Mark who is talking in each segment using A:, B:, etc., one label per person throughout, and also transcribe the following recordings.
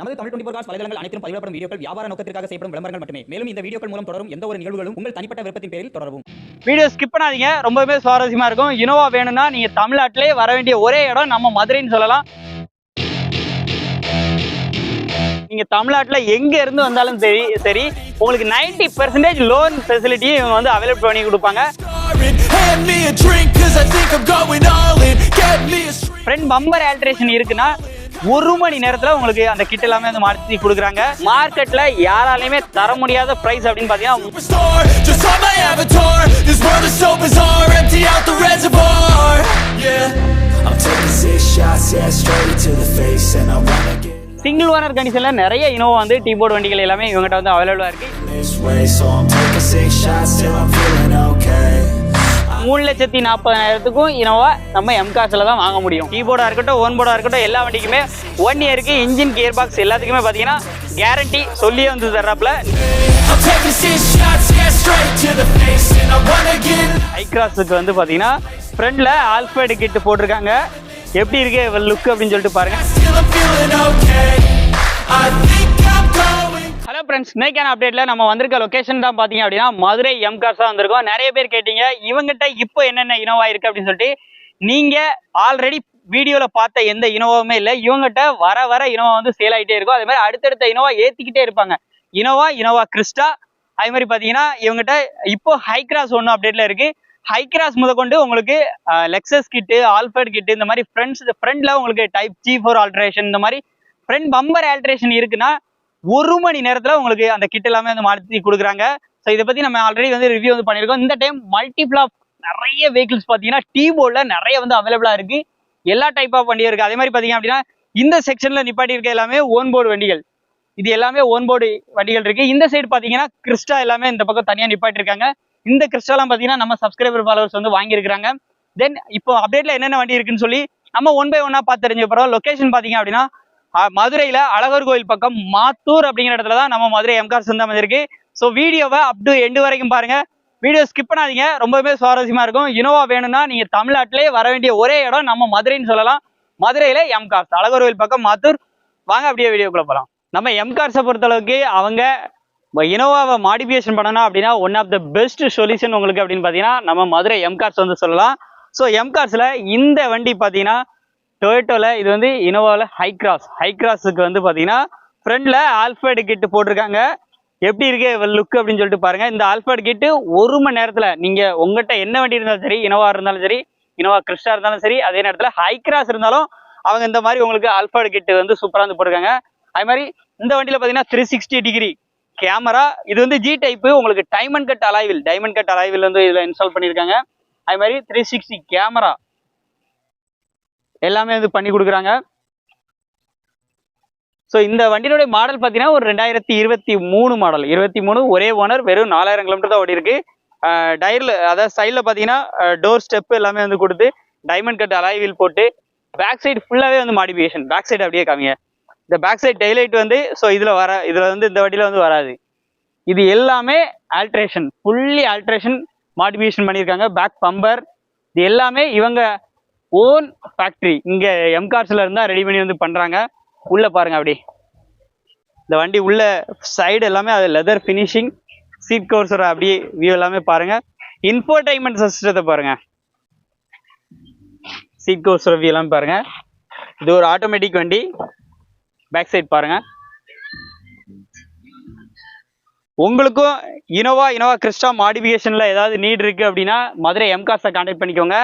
A: நமது Tamil twenty cos வலைதளங்கள் அனைத்தும் பதிவிடப்படும் வீடியோக்கள் வியாபார நோக்கத்திற்காக செய்யப்படும் விளம்பரங்கள் மட்டுமே. மேலும் இந்த வீடியோக்கள் மூலம் தொடரும் எந்த ஒரு நிகழ்வுகளும் உங்கள் தனிப்பட்ட விருப்பத்தின் பேரில் தொடரவும்.
B: வீடியோ ஸ்கிப் பண்ணாதீங்க. ரொம்பவே சுவாரஸ்யமா இருக்கும். இனோவா வேணும்னா நீங்க தமிழ்நாட்டிலே வர வேண்டிய ஒரே இடம் நம்ம மதுரைன்னு சொல்லலாம். நீங்க தமிழ்நாட்டுல எங்க இருந்து வந்தாலும் சரி சரி உங்களுக்கு 90% பெர்சன்டேஜ் லோன் ஃபெசிலிட்டியும் இவங்க வந்து அவைலபிள் பண்ணி கொடுப்பாங்க. ஃப்ரெண்ட் பம்பர் ஆல்ட்ரேஷன் இருக்குன்னா ஒரு மணி நேரத்துல உங்களுக்கு அந்த கிட் எல்லாமே வந்து மாற்றி கொடுக்குறாங்க. மார்க்கெட்ல யாராலையுமே தர முடியாத பிரைஸ் அப்படின்னு
C: get
B: சிங்கிள் ஓனர் கண்டிஷன்ல நிறைய இனோவா வந்து டீ போர்டு வண்டிகள் எல்லாமே இவங்ககிட்ட வந்து அவைலபிளா இருக்கு. மூணு லட்சத்தி நாற்பதாயிரத்துக்கும் இனோவா நம்ம எம்காஸ்ல தான் வாங்க முடியும். கீபோர்டாக இருக்கட்டும் ஓன் போர்டாக இருக்கட்டும் எல்லா வண்டிக்குமே ஒன் இயருக்கு இன்ஜின் கியர் பாக்ஸ் எல்லாத்துக்குமே பார்த்தீங்கன்னா கேரண்டி சொல்லியே வந்து தர்றாப்புல. ஐக்ராஸுக்கு வந்து பார்த்தீங்கன்னா ஃப்ரண்டில் ஆல்ஃபைடு கிட் போட்டிருக்காங்க. எப்படி இருக்கு? லுக் அப்படின்னு சொல்லிட்டு பாருங்க. ஃப்ரெண்ட்ஸ் இன்னைக்கான அப்டேட்ல நம்ம வந்திருக்க லொக்கேஷன் தான் பார்த்தீங்க அப்படின்னா மதுரை எம் கார்ஸ் தான் வந்திருக்கோம். நிறைய பேர் கேட்டீங்க இவங்ககிட்ட இப்போ என்னென்ன இனோவா இருக்கு அப்படின்னு சொல்லிட்டு நீங்க ஆல்ரெடி வீடியோல பார்த்த எந்த இனோவாவுமே இல்லை. இவங்ககிட்ட வர வர இனோவா வந்து சேல் ஆகிட்டே இருக்கும். அதே மாதிரி அடுத்தடுத்த இனோவா ஏத்திக்கிட்டே இருப்பாங்க. இனோவா இனோவா கிறிஸ்டா அதே மாதிரி பார்த்தீங்கன்னா இவங்ககிட்ட இப்போ ஹைக்ராஸ் ஒன்று அப்டேட்ல இருக்கு. ஹைக்ராஸ் முதற்கொண்டு உங்களுக்கு லெக்ஸஸ் கிட்டு ஆல்ஃபர்ட் கிட்டு இந்த மாதிரி ஃப்ரெண்ட்ஸ் ஃப்ரெண்ட்ல உங்களுக்கு டைப் ஜி ஃபோர் ஆல்ட்ரேஷன் இந்த மாதிரி ஃப்ரெண்ட் பம்பர் ஆல்ட்ரேஷன் இருக்குன்னா ஒரு மணி நேரத்துல உங்களுக்கு அந்த கிட் எல்லாமே வந்து மாற்றி கொடுக்குறாங்க. ஸோ இதை பத்தி நம்ம ஆல்ரெடி வந்து ரிவ்யூ வந்து பண்ணியிருக்கோம். இந்த டைம் மல்டிப்ளா நிறைய வெஹிக்கிள்ஸ் பார்த்தீங்கன்னா டீ போர்டில் நிறைய வந்து அவைலபிளா இருக்கு. எல்லா டைப் ஆஃப் வண்டியும் இருக்கு. அதே மாதிரி பார்த்தீங்க அப்படின்னா இந்த செக்ஷன்ல நிப்பாட்டி இருக்க எல்லாமே ஓன் போர்டு வண்டிகள். இது எல்லாமே ஓன் போர்டு வண்டிகள் இருக்கு. இந்த சைடு பார்த்தீங்கன்னா கிறிஸ்டா எல்லாமே இந்த பக்கம் தனியாக நிப்பாட்டி இருக்காங்க. இந்த கிறிஸ்டாலாம் பார்த்தீங்கன்னா நம்ம சப்ஸ்கிரைபர் ஃபாலோவர்ஸ் வந்து வாங்கியிருக்கிறாங்க. தென் இப்போ அப்டேட்ல என்னென்ன வண்டி இருக்குன்னு சொல்லி நம்ம ஒன் பை ஒன்னா பார்த்து தெரிஞ்ச பிறகு லொகேஷன் பார்த்தீங்க அப்படின்னா மதுரையில அழகர் கோயில் பக்கம் மாத்தூர் அப்படிங்கிற இடத்துல தான் நம்ம மதுரை எம்கார் சொந்தம் இருக்கு ஸோ வீடியோவை அப் டு எண்டு வரைக்கும் பாருங்க. வீடியோ ஸ்கிப் பண்ணாதீங்க. ரொம்பவே சுவாரஸ்யமா இருக்கும். இனோவா வேணும்னா நீங்க தமிழ்நாட்டிலே வர வேண்டிய ஒரே இடம் நம்ம மதுரைன்னு சொல்லலாம். மதுரையில எம்கார்ஸ் அழகர் கோயில் பக்கம் மாத்தூர். வாங்க அப்படியே வீடியோக்குள்ள போகலாம் நம்ம எம்கார்ஸை பொறுத்தளவுக்கு அவங்க இனோவாவை மாடிஃபிகேஷன் பண்ணணும் அப்படின்னா one of the best solution உங்களுக்கு அப்படின்னு பார்த்தீங்கன்னா நம்ம மதுரை எம்கார்ஸ் வந்து சொல்லலாம். ஸோ எம்கார்ஸில் இந்த வண்டி பார்த்தீங்கன்னா டொயேட்டோவில் இது வந்து இனோவாவில் ஹை கிராஸ் ஹை கிராஸுக்கு வந்து பார்த்தீங்கன்னா ஃப்ரண்டில் ஆல்ஃபைடு கிட்டு போட்டிருக்காங்க. எப்படி இருக்கு? லுக் அப்படின்னு சொல்லிட்டு பாருங்க. இந்த ஆல்ஃபைடு கிட்டு ஒரு மணி நேரத்தில் நீங்கள் உங்ககிட்ட என்ன வண்டி இருந்தாலும் சரி இனோவா இருந்தாலும் சரி இனோவா கிறிஸ்டா இருந்தாலும் சரி அதே நேரத்தில் ஹை கிராஸ் இருந்தாலும் அவங்க இந்த மாதிரி உங்களுக்கு ஆல்ஃபைடு கிட்டு வந்து சூப்பராக வந்து போட்டிருக்காங்க. அதே மாதிரி இந்த வண்டியில் பார்த்தீங்கன்னா த்ரீ சிக்ஸ்டி டிகிரி கேமரா இது வந்து ஜி டைப்பு உங்களுக்கு diamond cut alloy wheel diamond cut alloy wheel வந்து இதில் இன்ஸ்டால் பண்ணியிருக்காங்க. அதே மாதிரி த்ரீ சிக்ஸ்டி கேமரா எல்லாமே வந்து பண்ணி கொடுக்குறாங்க. ஸோ இந்த வண்டியினுடைய மாடல் பார்த்தீங்கன்னா ஒரு ரெண்டாயிரத்தி இருபத்தி மூணு மாடல் இருபத்தி மூணு ஒரே ஓனர் வெறும் நாலாயிரம் கிலோமீட்டர் தான் ஓடி இருக்கு. டயரில் அதாவது சைடில் பார்த்தீங்கன்னா டோர் ஸ்டெப் எல்லாமே வந்து கொடுத்து டைமண்ட் கட் அலாய்வில் போட்டு பேக் சைடு ஃபுல்லாகவே வந்து மாடிஃபிகேஷன் பேக் சைடு அப்படியே காமிங்க. இந்த பேக் சைடு டைலைட் வந்து ஸோ இதில் வர இதில் வந்து இந்த வண்டியில் வந்து வராது. இது எல்லாமே ஆல்ட்ரேஷன் ஃபுல்லி ஆல்ட்ரேஷன் மாடிஃபிகேஷன் பண்ணியிருக்காங்க. பேக் பம்பர் இது எல்லாமே இவங்க ஓன் ஃபேக்ட்ரி இங்கே எம்கார்ஸில் இருந்தால் ரெடி பண்ணி வந்து பண்ணுறாங்க உள்ளே பாருங்க அப்படி. இந்த வண்டி உள்ள சைடு எல்லாமே அது லெதர் ஃபினிஷிங் சீட் கவர்ஸோட அப்படியே வியூ எல்லாமே பாருங்க. இன்ஃபோர்டைன்மெண்ட் சிஸ்டத்தை பாருங்க. சீட் கவர்ஸோட வியூ எல்லாமே பாருங்க. இது ஒரு ஆட்டோமேட்டிக் வண்டி. பேக் சைட் பாருங்க. உங்களுக்கும் இனோவா இனோவா கிறிஸ்டா மாடிஃபிகேஷனில் ஏதாவது நீட் இருக்குது அப்படின்னா மதுரை எம்காஸை கான்டாக்ட் பண்ணிக்கோங்க.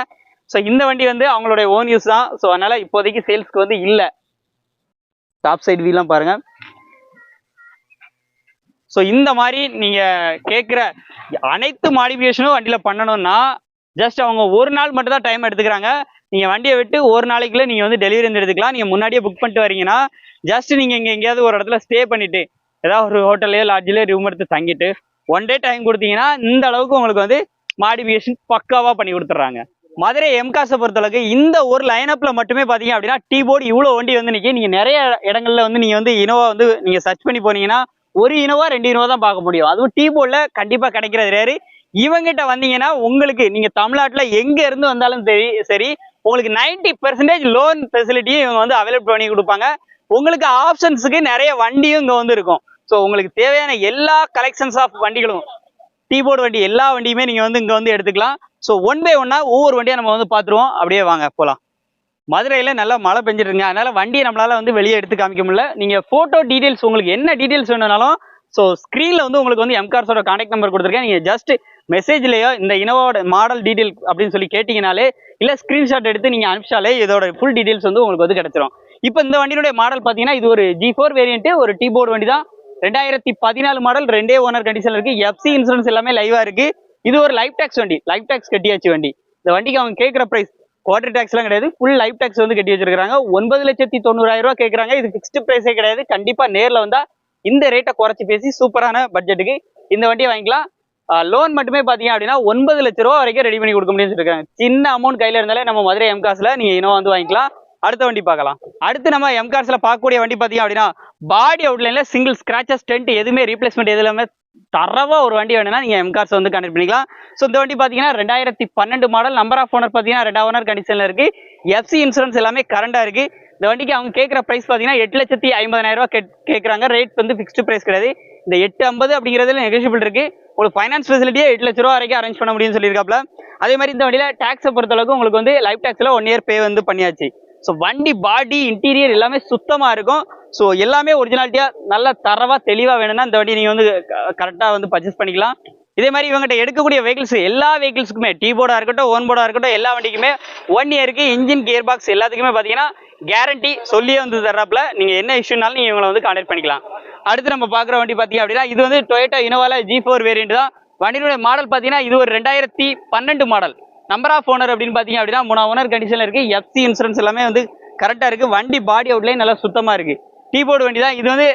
B: ஸோ இந்த வண்டி வந்து அவங்களுடைய ஓன் யூஸ் தான். ஸோ அதனால் இப்போதைக்கு சேல்ஸ்க்கு வந்து இல்லை. டாப் சைடு வீலாம் பாருங்க. ஸோ இந்த மாதிரி நீங்கள் கேட்குற அனைத்து மாடிஃபிகேஷனும் வண்டியில் பண்ணணும்னா ஜஸ்ட் அவங்க ஒரு நாள் மட்டும் தான் டைம் எடுத்துக்கிறாங்க. நீங்கள் வண்டியை விட்டு ஒரு நாளைக்குள்ளே நீங்கள் வந்து டெலிவரி வந்து எடுத்துக்கலாம். நீங்கள் முன்னாடியே புக் பண்ணிட்டு வரீங்கன்னா ஜஸ்ட் நீங்கள் இங்கே எங்கேயாவது ஒரு இடத்துல ஸ்டே பண்ணிவிட்டு ஏதாவது ஒரு ஹோட்டல்லையோ லாட்ஜிலையோ ரூம் எடுத்து தங்கிட்டு ஒன் டே டைம் கொடுத்தீங்கன்னா இந்த அளவுக்கு உங்களுக்கு வந்து மாடிஃபிகேஷன் பக்காவாக பண்ணி கொடுத்துட்றாங்க. மதுரை எம்காஸை பொறுத்தளவுக்கு இந்த ஒரு லைனப்பில் மட்டுமே பார்த்தீங்க அப்படின்னா டீ போர்டு இவ்வளோ வண்டி வந்து நிற்கி நீங்கள் நிறைய இடங்கள்ல வந்து நீங்கள் வந்து இனோவா வந்து நீங்கள் சர்ச் பண்ணி போனீங்கன்னா ஒரு இனோவா ரெண்டு இனோவா தான் பார்க்க முடியும். அதுவும் டீ போர்டில் கண்டிப்பாக கிடைக்கிறது ரேரு இவங்கிட்ட வந்தீங்கன்னா உங்களுக்கு நீங்கள் தமிழ்நாட்டில் எங்கே இருந்து வந்தாலும் சரி சரி உங்களுக்கு நைன்டி பெர்சன்டேஜ் லோன் ஃபெசிலிட்டியும் இவங்க வந்து அவைலபிள் பண்ணி கொடுப்பாங்க. உங்களுக்கு ஆப்ஷன்ஸுக்கு நிறைய வண்டியும் இங்கே வந்து இருக்கும். ஸோ உங்களுக்கு தேவையான எல்லா கலெக்ஷன்ஸ் ஆஃப் வண்டிகளும் டீபோர்டு வண்டி எல்லா வண்டியுமே நீங்கள் வந்து இங்கே வந்து எடுத்துக்கலாம். ஸோ ஒன் பை ஒன்னாக ஒவ்வொரு வண்டியாக நம்ம வந்து பார்த்துருவோம். அப்படியே வாங்க போகலாம் மதுரையில் நல்லா மழை பெஞ்சிருங்க அதனால வண்டியை நம்மளால வந்து வெளியே எடுத்து காமிக்க முடியல. நீங்கள் ஃபோட்டோ டீட்டெயில்ஸ் உங்களுக்கு என்ன டீடைல்ஸ் வேணும்னாலும் ஸோ ஸ்க்ரீனில் வந்து உங்களுக்கு வந்து எம்கார்ஸோட கான்டாக்ட் நம்பர் கொடுத்துருக்கேன். நீங்கள் ஜஸ்ட் மெசேஜ்லேயோ இந்த இனோவோட மாடல் டீட்டெயில் அப்படின்னு சொல்லி கேட்டிங்கனாலே இல்லை ஸ்க்ரீன்ஷாட் எடுத்து நீங்கள் அனுப்பிச்சாலே இதோட ஃபுல் டீடெயில்ஸ் வந்து உங்களுக்கு வந்து கிடச்சிரும். இப்போ இந்த வண்டியினுடைய மாடல் பார்த்தீங்கன்னா இது ஒரு ஜி ஃபோர் வேரியன்ட்டு ஒரு டீ போர்டு வண்டி தான் ரெண்டாயிரத்தி பதினாலு மாடல் ரெண்டே ஓனர் கண்டிஷன் இருக்கு. எஃப்சி இன்சூரன்ஸ் எல்லாமே லைவாக இருக்கு. இது ஒரு லைஃப் டேக்ஸ் வண்டி. லைஃப் டேக்ஸ் கட்டியாச்சு வண்டி. இந்த வண்டிக்கு அவங்க கேட்குற பிரைஸ் குவார்டர் டேக்ஸ்லாம் கிடையாது. ஃபுல் லைஃப் டேக்ஸ் வந்து கட்டி வச்சிருக்காங்க ஒன்பது லட்சத்தி தொண்ணூறாயிரம் ரூபாய் கேட்குறாங்க. இது ஃபிக்ஸ்டு ப்ரைஸே கிடையாது. கண்டிப்பா நேர்ல வந்தால் இந்த ரேட்டை குறைச்சி பேசி சூப்பரான பட்ஜெட்டுக்கு இந்த வண்டியை வாங்கிக்கலாம். லோன் மட்டுமே பார்த்தீங்க அப்படின்னா ஒன்பது லட்ச ரூபா வரைக்கும் ரெடி பண்ணி கொடுக்க முடியும்னு சொல்லியிருக்காங்க. சின்ன அமௌண்ட் கையில இருந்தாலே நம்ம மதுரை எம்காஸ்ல நீங்க இனோவா வந்து வாங்கிக்கலாம். அடுத்த வண்டி பார்க்கலாம். அடுத்து நம்ம எம்கார்ஸ்ல பார்க்கக்கூடிய வண்டி பார்த்தீங்க அப்படின்னா பாடி அவுட்லைனில் சிங்கிள் ஸ்க்ராச்சஸ் டென்ட் எதுவுமே ரீப்ளேஸ்மெண்ட் எது எல்லாமே தரவா ஒரு வண்டி வேணும்னா நீங்க எம்கார்ஸ் வந்து கனெக்ட் பண்ணிக்கலாம். ஸோ இந்த வண்டி பார்த்தீங்கன்னா ரெண்டாயிரத்தி பன்னெண்டு மாடல் நம்பர் ஆஃப் ஓனர் பார்த்தீங்கன்னா ரெண்டாவது ஓனர் கண்டிஷன்ல இருக்கு. எஃப்சி இன்சூரன்ஸ் எல்லாமே கரண்டா இருக்கு. இந்த வண்டிக்கு அவங்க கேட்குற பிரைஸ் பார்த்தீங்கன்னா எட்டு லட்சத்தி ஐம்பதாயிரம் ரூபா கேட்குறாங்க. ரேட் வந்து ஃபிக்ஸ்டு பிரைஸ் கிடையாது. இந்த எட்டு ஐம்பது அப்படிங்கிறதுல நெகோஷியபிள் இருக்கு. உங்களுக்கு ஃபைனான்ஸ் ஃபெசிலிட்டியே எட்டு லட்ச ரூபா வரைக்கும் அரேஞ்ச் பண்ண முடியும்னு சொல்லியிருக்காப்ல அதே மாதிரி இந்த வண்டியில டேக்ஸை பொறுத்தளவுக்கு உங்களுக்கு வந்து லைஃப் டேக்ஸில் ஒன் இயர் பே வந்து பண்ணியாச்சு. ஸோ வண்டி பாடி இன்டீரியர் எல்லாமே சுத்தமா இருக்கும். ஸோ எல்லாமே ஒரிஜினாலிட்டியாக நல்ல தரவா தெளிவா வேணும்னா இந்த வண்டி நீங்க வந்து கரெக்டாக வந்து பர்ச்சேஸ் பண்ணிக்கலாம். இதே மாதிரி இவங்ககிட்ட எடுக்கக்கூடிய வெஹிக்கிள்ஸ் எல்லா வெஹிக்கிள்ஸுக்குமே டீ போர்டா இருக்கட்டும் ஓன் போர்டா இருக்கட்டும் எல்லா வண்டிக்குமே ஒன் இயருக்கு இன்ஜின் கியர் பாக்ஸ் எல்லாத்துக்குமே பார்த்தீங்கன்னா கேரண்டி சொல்லியே வந்து தர்றாப்புல. நீங்க என்ன இஷ்யூனாலும் நீங்க இவங்களை வந்து கான்டாக்ட் பண்ணிக்கலாம். அடுத்து நம்ம பார்க்குற வண்டி பார்த்தீங்க அப்படின்னா இது வந்து டொயேட்டோ இனோவாவில் ஜி ஃபோர் வேரியண்ட் தான். வண்டியினுடைய மாடல் பார்த்தீங்கன்னா இது ஒரு ரெண்டாயிரத்தி பன்னெண்டு மாடல் நம்பர் ஆஃப் ஓனர் அப்படின்னு பார்த்தீங்க அப்படின்னா மூணு ஓனர் கண்டிஷனில் இருக்குது எஃப்சி இன்சூரன்ஸ் எல்லாமே வந்து கரெக்டாக இருக்குது வண்டி பாடி அவுட்லைன் நல்லா சுத்தமாக இருக்குது டீ போர்டு வண்டி தான் இது வந்து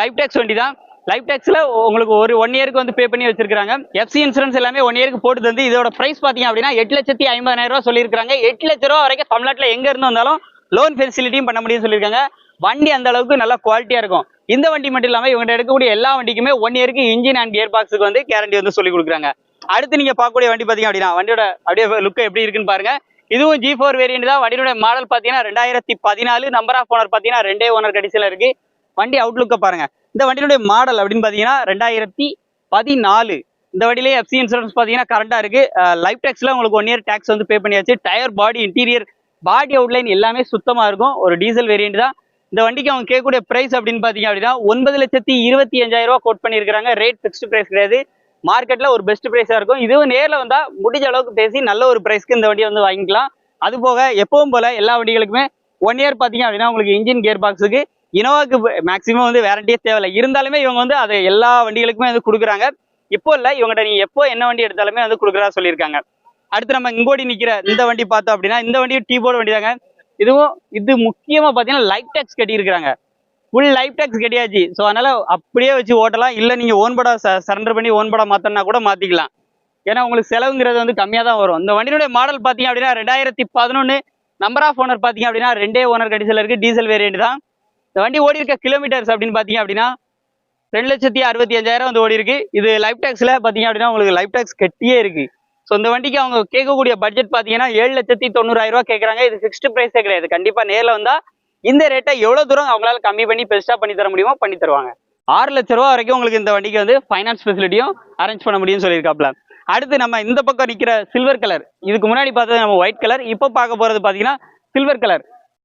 B: லைஃப் டேக்ஸ் வண்டி தான் லைஃப் டேக்ஸில் உங்களுக்கு ஒரு ஒன் இயருக்கு வந்து பே பண்ணி வச்சிருக்காங்க எஃப்சி இன்சூரன்ஸ் எல்லாமே ஒன் இயருக்கு போட்டு தந்து இதோட ப்ரைஸ் பார்த்தீங்க அப்படின்னா எட்டு லட்சத்தி ஐம்பதாயிரம் ரூபா சொல்லியிருக்காங்க எட்டு லட்ச ரூபா வரைக்கும் தமிழ்நாட்டில் எங்கே இருந்து வந்தாலும் லோன் ஃபெசிலிட்டியும் பண்ண முடியும்னு சொல்லியிருக்காங்க. வண்டி அந்த அளவுக்கு நல்லா குவாலிட்டியாக இருக்கும். இந்த வண்டி மட்டும் இல்லாமல் இவங்க எடுக்கக்கூடிய எல்லா வண்டிக்குமே ஒன் இயருக்கு இன்ஜின் அண்ட் கியர் பாக்ஸுக்கு வந்து கேரண்டி வந்து சொல்லி கொடுக்குறாங்க. அடுத்து நீங்க பார்க்கக்கூடிய வண்டி பார்த்தீங்க அப்படின்னா வண்டியோட அப்படியே லுக் எப்படி இருக்குன்னு பாருங்க. இதுவும் ஜி ஃபோர் வேரியன்ட் தான். வண்டியோட மாடல் பாத்தீங்கன்னா ரெண்டாயிரத்தி பதினாலு நம்பர் ஆஃப் ஓனர் பாத்தீங்கன்னா ரெண்டே ஓனர் கடைசியில இருக்கு. வண்டி அவுட்லுக்க பாருங்க. இந்த வண்டியினுடைய மாடல் அப்படின்னு பாத்தீங்கன்னா ரெண்டாயிரத்தி பதினாலு. இந்த வண்டியிலே எஃப்சி இன்சூரன்ஸ் பாத்தீங்கன்னா கரண்டா இருக்கு. லைஃப் டேக்ஸ்ல உங்களுக்கு ஒன் இயர் டேக்ஸ் வந்து பே பண்ணியாச்சு. Tyre body interior body outline எல்லாமே சுத்தமா இருக்கும். ஒரு டீசல் வேரியன்ட் தான். இந்த வண்டிக்கு அவங்க கேட்கக்கூடிய பிரைஸ் அப்படின்னு பாத்தீங்க அப்படின்னா ஒன்பது லட்சத்தி இருபத்தி அஞ்சாயிரம் ரூபா கோட் பண்ணியிருக்காங்க ரேட் ஃபிக்ஸ்டு பிரைஸ் கிடையாது. மார்க்கெட்ல ஒரு பெஸ்ட் பிரைஸா இருக்கும். இதுவும் நேரில் வந்தா முடிஞ்ச அளவுக்கு பேசி நல்ல ஒரு பிரைஸ்க்கு இந்த வண்டியை வந்து வாங்கிக்கலாம். அது போக எப்பவும் போல எல்லா வண்டிகளுக்குமே ஒன் இயர் பார்த்தீங்க அப்படின்னா உங்களுக்கு இன்ஜின் கியர் பாக்ஸுக்கு இனோவாக்கு மேக்ஸிமம் வந்து வேரண்டியே தேவையில்லை. இருந்தாலுமே இவங்க வந்து அதை எல்லா வண்டிகளுக்குமே வந்து கொடுக்குறாங்க. இப்போ இல்லை இவங்ககிட்ட நீங்க எப்போ என்ன வண்டி எடுத்தாலுமே வந்து கொடுக்குறதா சொல்லியிருக்காங்க. அடுத்து நம்ம இங்கோடி நிக்கிற இந்த வண்டி பார்த்தோம் அப்படின்னா இந்த வண்டி டீ போர்டு வண்டி தாங்க இதுவும் இது முக்கியமா பாத்தீங்கன்னா லைட் டேக்ஸ் கட்டியிருக்கிறாங்க. ஃபுல் லைஃப் டேக்ஸ் கிடையாச்சு ஸோ அதனால அப்படியே வச்சு ஓட்டலாம். இல்லை நீங்க ஓன் படா சரண்டர் பண்ணி ஓன் படா கூட மாத்திக்கலாம். ஏன்னா உங்களுக்கு செலவுங்கிறது வந்து கம்மியாக தான் வரும். இந்த வண்டியினுடைய மாடல் பார்த்தீங்க அப்படின்னா ரெண்டாயிரத்தி பதினொன்று நம்பர் ஆஃப் ஓனர் பார்த்தீங்க அப்படின்னா ரெண்டே ஓனர் கண்டிஷனில் இருக்கு. டீசல் வேரியன்ட் தான். இந்த வண்டி ஓடி இருக்க கிலோமீட்டர்ஸ் அப்படின்னு பார்த்தீங்க அப்படின்னா ரெண்டு லட்சத்தி அறுபத்தி அஞ்சாயிரம் வந்து ஓடி இருக்கு. இது லைஃப் டேக்ஸில் பார்த்தீங்க அப்படின்னா உங்களுக்கு லைஃப் டேக்ஸ் கட்டியே இருக்கு. ஸோ இந்த வண்டிக்கு அவங்க கேட்கக்கூடிய பட்ஜெட் பார்த்தீங்கன்னா ஏழு லட்சத்தி தொண்ணூறாயிரம் ரூபா கேட்குறாங்க. இது ஃபிக்ஸ்டு ப்ரைஸே கிடையாது. கண்டிப்பாக நேரில் வந்தா இந்த ரேட்டை எவ்வளோ தூரம் அவங்களால கம்மி பண்ணி பெஸ்ட்டாக பண்ணி தர முடியுமோ பண்ணி தருவாங்க. ஆறு லட்ச ரூபா வரைக்கும் உங்களுக்கு இந்த வண்டிக்கு வந்து ஃபைனான்ஸ் ஃபெசிலிட்டியும் அரேஞ்ச் பண்ண முடியும்னு சொல்லியிருக்காப்ல அடுத்து நம்ம இந்த பக்கம் நிற்கிற சில்வர் கலர் இதுக்கு முன்னாடி பார்த்தது நம்ம ஒயிட் கலர் இப்போ பார்க்க போகிறது பார்த்தீங்கன்னா சில்வர் கலர்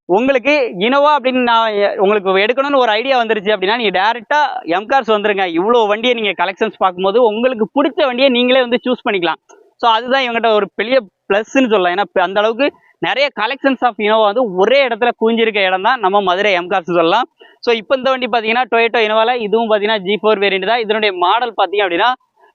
B: உங்களுக்கு இனோவா அப்படின்னு நான் உங்களுக்கு எடுக்கணும்னு ஒரு ஐடியா வந்துருச்சு அப்படின்னா நீங்கள் டேரெக்டாக எம்கார்ஸ் வந்துருங்க. இவ்வளோ வண்டியை நீங்கள் கலெக்ஷன்ஸ் பார்க்கும்போது உங்களுக்கு பிடிச்ச வண்டியை நீங்களே வந்து சூஸ் பண்ணிக்கலாம். ஸோ அதுதான் இவங்ககிட்ட ஒரு பெரிய ப்ளஸ்ன்னு சொல்லலாம். ஏன்னா அந்த அளவுக்கு நிறைய கலெக்ஷன்ஸ் ஆஃப் இனோவா வந்து ஒரே இடத்துல குவிஞ்சிருக்க இடம் தான் நம்ம மதுரை எம்கார்ஸ் சொல்லலாம். ஸோ இப்போ இந்த வண்டி பார்த்தீங்கன்னா டொயேட்டோ இனோவாவில் இதுவும் பார்த்தீங்கன்னா ஜி ஃபோர் வேரியன்ட் தான். இதனுடைய மாடல் பார்த்தீங்க அப்படின்னா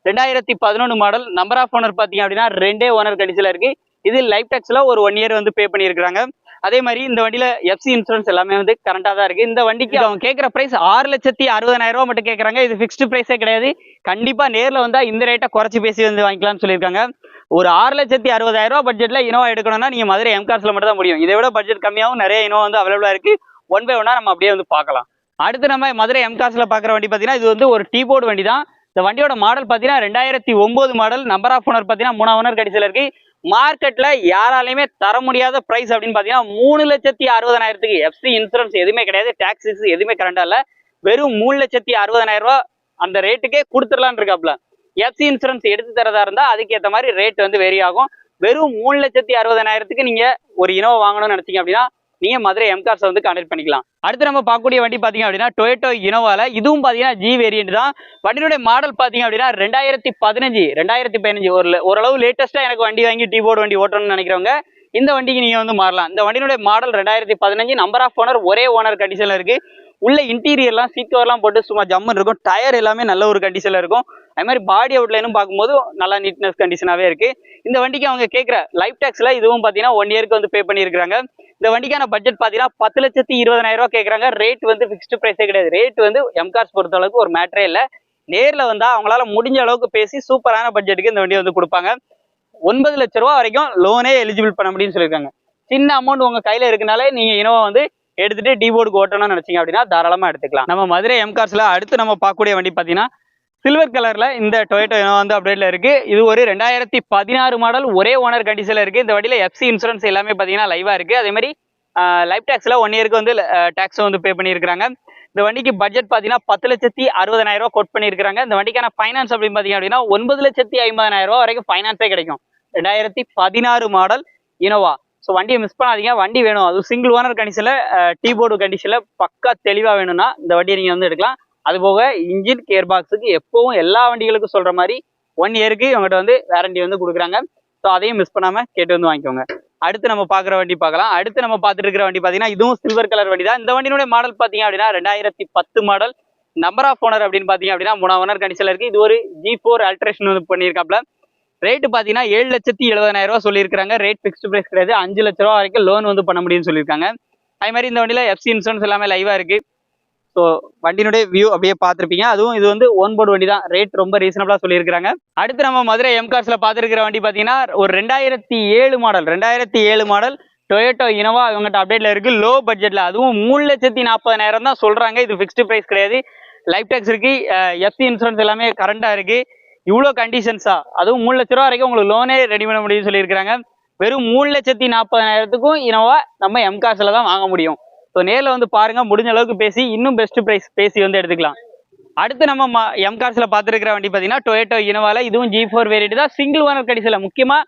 B: ரெண்டாயிரத்தி பதினொன்று மாடல் நம்பர் ஆஃப் ஓனர் பார்த்தீங்க அப்படின்னா ரெண்டே ஓனர் கண்டிஷனில் இருக்கு. இது லைஃப் டேக்ஸில் ஒரு ஒன் இயர் வந்து பே பண்ணியிருக்காங்க அதே மாதிரி இந்த வண்டியில எஃப்சி இன்சூரன்ஸ் எல்லாமே வந்து கரண்டா தான் இருக்கு. இந்த வண்டிக்கு அவங்க கேட்குற பிரைஸ் ஆறு லட்சத்தி அறுபதாயிரம் ரூபாய் மட்டும் கேட்குறாங்க இது ஃபிக்ஸ்டு பிரைஸே கிடையாது. கண்டிப்பா நேர்ல வந்தா இந்த ரேட்டை குறைச்சி பேசி வந்து வாங்கிக்கலாம்னு சொல்லியிருக்காங்க. ஒரு ஆறு லட்சத்தி அறுபதாயிரம் ரூபா பட்ஜெட்ல இனோவா எடுக்கணும்னா நீங்க மதுரை எம்கார்ஸ்ல மட்டும் தான் முடியும். இதை விட பட்ஜெட் கம்மியாகவும் நிறைய இனோவா வந்து அவைலபிளா இருக்கு. ஒன் பை ஒன்னா நம்ம அப்படியே வந்து பார்க்கலாம். அடுத்து நம்ம மதுரை எம்காஸ்ல பார்க்குற வண்டி பார்த்தீங்கன்னா இது வந்து ஒரு டீ போர்டு வண்டி தான் இந்த வண்டியோட மாடல் பார்த்தீங்கன்னா ரெண்டாயிரத்தி ஒன்பது மாடல் நம்பர் ஆஃப் ஓனர் பார்த்தீங்கன்னா மூணாம் ஓனர் கடைசியில் இருக்கு. மார்க்கெட்ல யாராலையுமே தர முடியாத பிரைஸ் அப்படின்னு பாத்தீங்கன்னா மூணு லட்சத்தி அறுபதனாயிரத்துக்கு எஃப்சி இன்சூரன்ஸ் எதுவுமே கிடையாது. டாக்ஸிஸ் எதுவுமே கரண்டா இல்ல. வெறும் மூணு லட்சத்தி அறுபதனாயிரம் ரூபாய் அந்த ரேட்டுக்கே கொடுத்துடலான் இருக்காப்ல எஃப்சி இன்சூரன்ஸ் எடுத்து தரதா இருந்தா அதுக்கேற்ற மாதிரி ரேட் வந்து வெரி ஆகும். வெறும் மூணு லட்சத்தி அறுபதனாயிரத்துக்கு நீங்க ஒரு இனோவா வாங்கணும்னு நினைச்சீங்க அப்படின்னா நீங்க மதுரை எம்கார்ஸ் வந்து கான்டாக்ட் பண்ணிக்கலாம். அடுத்து நம்ம பார்க்கக்கூடிய வண்டி பாத்தீங்க அப்படின்னா டொயோட்டோ இனோவால இதுவும் பாத்தீங்கன்னா ஜி வேரியன்ட் தான். வண்டியினுடைய மாடல் பாத்தீங்க அப்படின்னா ரெண்டாயிரத்தி பதினஞ்சு ரெண்டாயிரத்தி பதினஞ்சு. ஒரு ஓரளவு லேட்டஸ்டா எனக்கு வண்டி வாங்கி டீ போர்டு வண்டி ஓட்டணும்னு நினைக்கிறவங்க இந்த வண்டிக்கு நீங்க வந்து மாறலாம். இந்த வண்டியினுடைய மாடல் ரெண்டாயிரத்தி பதினஞ்சு நம்பர் ஆஃப் ஓனர் ஒரே ஓனர் கண்டிஷன்ல இருக்கு. உள்ள இன்டீரியர்லாம் சீட் கவர்லாம் போட்டு சும்மா ஜம்முன்னு இருக்கும். டயர் எல்லாமே நல்ல ஒரு கண்டிஷன்ல இருக்கும். அது மாதிரி பாடி அவுட்லைனும் பார்க்கும்போது நல்லா நீட்னஸ் கண்டிஷனாகவே இருக்குது இந்த வண்டிக்கு அவங்க கேட்குற லைஃப் டேக்ஸில் இதுவும் பார்த்தீங்கன்னா ஒன் இயருக்கு வந்து பே பண்ணியிருக்காங்க இந்த வண்டிக்கான பட்ஜெட் பார்த்தீங்கன்னா பத்து லட்சத்தி இருபதாயிரம் ரூபா கேட்குறாங்க. ரேட் வந்து ஃபிக்ஸ்டு ப்ரைஸே கிடையாது. ரேட் வந்து எம்கார்ஸ் பொறுத்த அளவுக்கு ஒரு மேட்டரே இல்லை. நேரில் வந்தால் அவங்களால முடிஞ்ச அளவுக்கு பேசி சூப்பரான பட்ஜெட்டுக்கு இந்த வண்டியை வந்து கொடுப்பாங்க. ஒன்பது லட்ச ரூபா வரைக்கும் லோனே எலிஜிபிள் பண்ண முடியும்னு சொல்லியிருக்காங்க. சின்ன அமௌண்ட் உங்கள் கையில் இருக்கனாலே நீங்கள் இனோவா வந்து எடுத்துட்டு டி போர்டுக்கு ஓட்டணும்னு நினைச்சீங்க அப்படின்னா தாராளமாக எடுத்துக்கலாம். நம்ம மதுரை எம்கார்ஸ்ல அடுத்து நம்ம பார்க்கக்கூடிய வண்டி பார்த்தீங்கன்னா சில்வர் கலர்ல இந்த டொயேட்டோ வந்து அப்டேட்ல இருக்கு. இது ஒரு ரெண்டாயிரத்தி பதினாறு மாடல் ஒரே ஓனர் கண்டிஷன்ல இருக்கு. இந்த வண்டியில எஃப்சி இன்சூரன்ஸ் எல்லாமே பாத்தீங்கன்னா லைவா இருக்கு. அதே மாதிரி லைஃப் டேக்ஸ்ல ஒன் இயருக்கு வந்து டேக்ஸ் வந்து பே பண்ணியிருக்காங்க இந்த வண்டிக்கு பட்ஜெட் பார்த்தீங்கன்னா பத்து லட்சத்தி அறுபதாயிரம் ரூபா கோட் பண்ணியிருக்காங்க இந்த வண்டிக்கான ஃபைனான்ஸ் அப்படின்னு பார்த்தீங்க அப்படின்னா ஒன்பது லட்சத்தி ஐம்பதாயிரம் ரூபா வரைக்கும் ஃபைனான்ஸே கிடைக்கும். ரெண்டாயிரத்தி பதினாறு மாடல் இனோவா ஸோ வண்டியை மிஸ் பண்ணாதீங்க. வண்டி வேணும். அது சிங்கிள் ஓனர் கண்டிஷனில் டீ போர்டு கண்டிஷனில் பக்கா தெளிவாக வேணும்னா இந்த வண்டியை நீங்கள் வந்து எடுக்கலாம். அதுபோக இன்ஜின் கியர் பாக்ஸுக்கு எப்பவும் எல்லா வண்டிகளுக்கும் சொல்கிற மாதிரி ஒன் இயருக்கு இவங்ககிட்ட வந்து வேரண்டி வந்து கொடுக்குறாங்க. ஸோ அதையும் மிஸ் பண்ணாமல் கேட்டு வந்து வாங்கிக்கோங்க. அடுத்து நம்ம பார்க்குற வண்டி பார்க்கலாம். அடுத்து நம்ம பார்த்துட்டு இருக்கிற வண்டி பார்த்தீங்கன்னா இதுவும் சில்வர் கலர் வண்டி தான். இந்த வண்டியினுடைய மாடல் பார்த்தீங்க அப்படின்னா ரெண்டாயிரத்தி பத்து மாடல் நம்பர் ஆஃப் ஓனர் அப்படின்னு பார்த்தீங்க அப்படின்னா மூணாம் ஓனர் கண்டிஷனில் இருக்குது இது ஒரு ஜி ஃபோர் அல்ட்ரேஷன் வந்து பண்ணியிருக்காப்ல ரேட்டு பார்த்தீங்கன்னா ஏழு லட்சத்தி எழுபதாயிரம் ரூபா சொல்லியிருக்காங்க ரேட் ஃபிக்ஸ்டு ப்ரைஸ் கிடையாது. அஞ்சு லட்ச ரூபா வரைக்கும் லோன் வந்து பண்ண முடியும்னு சொல்லியிருக்காங்க. அதே மாதிரி இந்த வண்டியில் எஃப்சி இன்சூரன்ஸ் எல்லாமே லைவாக இருக்குது ஸோ வண்டியினுடைய வியூ அப்படியே பார்த்துருப்பீங்க. அதுவும் இது வந்து ஒன் போர்டு வண்டி தான். ரேட் ரொம்ப ரீசனபிளாக சொல்லியிருக்காங்க அடுத்து நம்ம மதுரை எம் கார்ஸில் பார்த்துருக்கிற வண்டி பார்த்தீங்கன்னா ஒரு ரெண்டாயிரத்தி ஏழு மாடல் ரெண்டாயிரத்தி ஏழு மாடல் டொயோட்டோ இனோவா இவங்ககிட்ட அப்டேட்ல இருக்கு. லோ. பட்ஜெட்ல அதுவும் மூணு லட்சத்தி நாற்பதாயிரம் தான் சொல்றாங்க. இது ஃபிக்ஸ்டு ப்ரைஸ் கிடையாது. லைஃப் டேக்ஸ் இருக்கு. எஃப்சி இன்சூரன்ஸ் எல்லாமே கரண்டா இருக்கு. இவ்வளோ கண்டிஷன்ஸா அதுவும் மூணு லட்ச ரூபா வரைக்கும் உங்களுக்கு லோனே ரெடி பண்ண முடியும்னு சொல்லியிருக்காங்க வெறும் மூணு லட்சத்தி நாற்பதாயிரத்துக்கும் இனோவா நம்ம எம்கார்ஸ்ல தான் வாங்க முடியும். ஸோ நேரில் வந்து பாருங்க முடிஞ்ச அளவுக்கு பேசி இன்னும் பெஸ்ட் ப்ரைஸ் பேசி வந்து எடுத்துக்கலாம். அடுத்து நம்ம எம் கார்ஸில் பார்த்துருக்கிற வண்டி பார்த்தீங்கன்னா டொயேட்டோ இனோவால இதுவும் ஜி ஃபோர் வேரியட் தான். சிங்கிள் ஓனர் கண்டிஷனில் முக்கியமா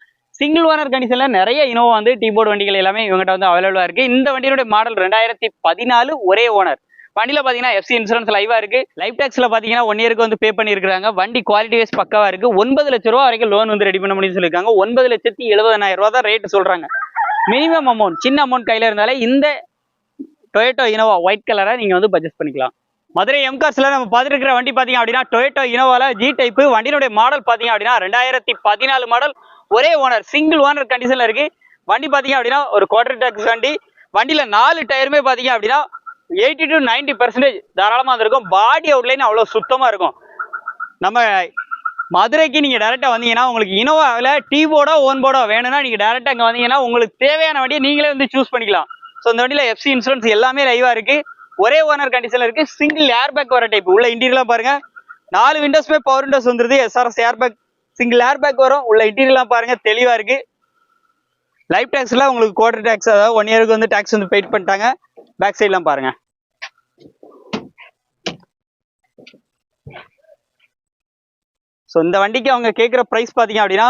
B: சிங்கிள் ஓனர் கண்டிஷனில் நிறைய இனோவா வந்து டீ போர்டு வண்டிகள் எல்லாமே இவங்ககிட்ட வந்து அவைலபிளா இருக்கு. இந்த வண்டியினுடைய மாடல் ரெண்டாயிரத்தி பதினாலு ஒரே ஓனர் வண்டியில பாத்தீங்கன்னா எஃப்சி இன்சூரன்ஸ் லைவாக இருக்கு. லைஃப் டேக்ஸ்ல பாத்தீங்கன்னா ஒன் இயருக்கு வந்து பே பண்ணிருக்காங்க வண்டி குவாலிட்டி வைஸ் பக்காவாக இருக்கு. ஒன்பது லட்ச ரூபா வரைக்கும் லோன் வந்து ரெடி பண்ண முடியும்னு சொல்லியிருக்காங்க. ஒன்பது லட்சத்தி எழுபதாயிரம் ரூபா தான் ரேட்டு சொல்றாங்க. மினிமம் அமௌண்ட் சின்ன அமௌண்ட் கையில இருந்தாலே இந்த டொயோட்டோ இனோவா ஒயிட் கலரை நீங்கள் வந்து பர்ச்சேஸ் பண்ணிக்கலாம். மதுரை எம்கார்ஸ்ல நம்ம பார்த்துருக்கிற வண்டி பார்த்தீங்க அப்படின்னா டொயோட்டோ இனோவால ஜி டைப் வண்டியினுடைய மாடல் பார்த்தீங்க அப்படின்னா ரெண்டாயிரத்தி பதினாலு மாடல் ஒரே ஓனர் சிங்கிள் ஓனர் கண்டிஷன்ல இருக்கு. வண்டி பார்த்தீங்க அப்படின்னா ஒரு குவார்டர் டாக்ஸ் வண்டி. வண்டியில நாலு டயருமே பார்த்தீங்க அப்படின்னா எயிட்டி டு நைன்டி பர்சன்டேஜ் தாராளமாக இருக்கும் பாடி அவுட்லைன் அவ்வளோ சுத்தமாக இருக்கும். நம்ம மதுரைக்கு நீங்கள் டேரெக்டாக வந்தீங்கன்னா உங்களுக்கு இனோவாவில் டீ போர்டோ ஓன் போர்டோ வேணும்னா நீங்கள் டேரெக்டாக இங்கே வந்தீங்கன்னா உங்களுக்கு தேவையான வண்டியை நீங்களே வந்து சூஸ் பண்ணிக்கலாம். ஸோ இந்த வண்டியில் எஃப்சி இன்சூரன்ஸ் எல்லாமே லைவாக இருக்குது ஒரே ஓனர் கண்டிஷனில் இருக்குது சிங்கிள் ஏர் பேக் வர டைப் உள்ள இன்டீரியலாம் பாருங்கள் நாலு விண்டோஸ்மே பவர் விண்டோஸ் வந்துருது. SRS air bag single air bag வரும். உள்ள இன்டீரியலாம் பாருங்கள் தெளிவாக இருக்கு. லைஃப் டேக்ஸ்லாம் உங்களுக்கு குவார்டர் டேக்ஸ் அதாவது ஒன் இயருக்கு வந்து டேக்ஸ் வந்து பெயிட் பண்ணிட்டாங்க. பேக் சைட்லாம் பாருங்கள் ஸோ இந்த வண்டிக்கு அவங்க கேட்குற ப்ரைஸ் பார்த்தீங்க அப்படின்னா